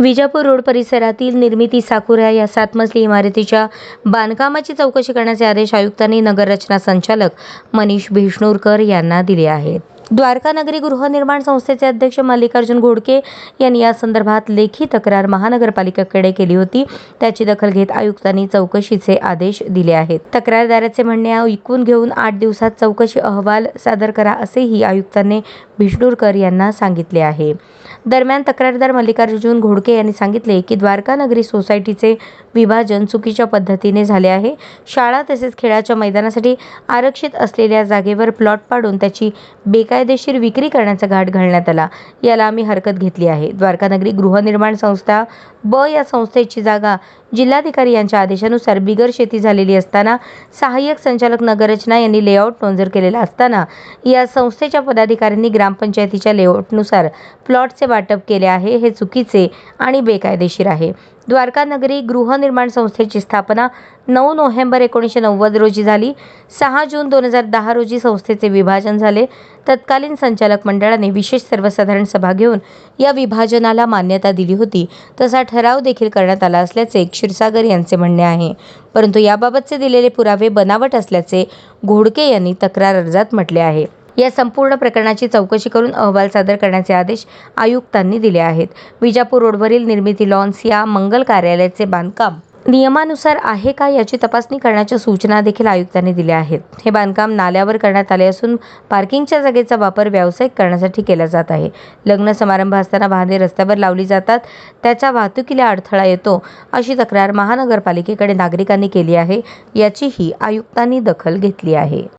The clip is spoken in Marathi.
विजापूर रोड परिसरातील निर्मिती साकुरा या सात मजली इमारतीच्या बांधकामाची चौकशी करण्याचे आदेश आयुक्तांनी नगररचना संचालक मनीष भिष्णूरकर यांना दिले आहेत. द्वारका नगरी गृहनिर्माण संस्थेचे अध्यक्ष मल्लिकार्जुन घोडके यांनी या संदर्भात लेखी तक्रार महानगरपालिकेकडे केली होती. त्याची दखल घेत आयुक्तांनी चौकशीचे आदेश दिले आहेत. तक्रारदाराचे म्हणणे ऐकून घेऊन आठ दिवसात चौकशी अहवाल सादर करा असेही आयुक्तांनी भिष्णूरकर यांना सांगितले आहे. दरम्यान तक्रारदार मल्लिकार्जुन घोडके यांनी सांगितले की द्वारका नगरी सोसायटीचे विभाजन चुकीच्या पद्धतीने झाले आहे. शाळा तसेच खेळाच्या मैदानासाठी आरक्षित असलेल्या जागेवर प्लॉट पाडून त्याची बेकायदेशीर विक्री करण्याचा घाट घालण्यात आला. याला आम्ही हरकत घेतली आहे. द्वारकानगरी गृहनिर्माण संस्था ब या संस्थेची जागा जिल्हाधिकारी यांच्या आदेशानुसार बिगर शेती झालेली असताना सहाय्यक संचालक नगररचना यांनी लेआउट नोंदर केलेला असताना या संस्थेच्या पदाधिकाऱ्यांनी ग्रामपंचायतीच्या लेआउटनुसार प्लॉटचे वाटप केले आहे. हे चुकीचे आणि बेकायदेशीर आहे. द्वारका नगरी गृहनिर्माण संस्थेची स्थापना नऊ नोव्हेंबर एकोणीसशे नव्वद रोजी झाली. सहा जून दोन हजार दहा रोजी संस्थेचे विभाजन झाले. तत्कालीन संचालक मंडळाने विशेष सर्वसाधारण सभा घेऊन या विभाजनाला मान्यता दिली होती. तसा ठराव देखील करण्यात आला असल्याचे क्षीरसागर यांचे म्हणणे आहे. परंतु याबाबतचे दिलेले पुरावे बनावट असल्याचे घोडके यांनी तक्रार अर्जात म्हटले आहे. या संपूर्ण प्रकरणाची चौकशी करून अहवाल सादर करण्याचे आदेश आयुक्तांनी दिले आहेत. विजापूर रोडवरील निर्मिती लॉन्स या मंगल कार्यालयाचे बांधकाम नियमानुसार आहे का याची तपासणी करण्याच्या सूचना देखील आयुक्तांनी दिल्या आहेत. हे बांधकाम नाल्यावर करण्यात आले असून पार्किंगच्या जागेचा वापर व्यावसायिक करण्यासाठी केला जात आहे. लग्न समारंभ असताना वाहने रस्त्यावर लावली जातात. त्याचा वाहतुकीला अडथळा येतो अशी तक्रार महानगरपालिकेकडे नागरिकांनी केली आहे याचीही आयुक्तांनी दखल घेतली आहे.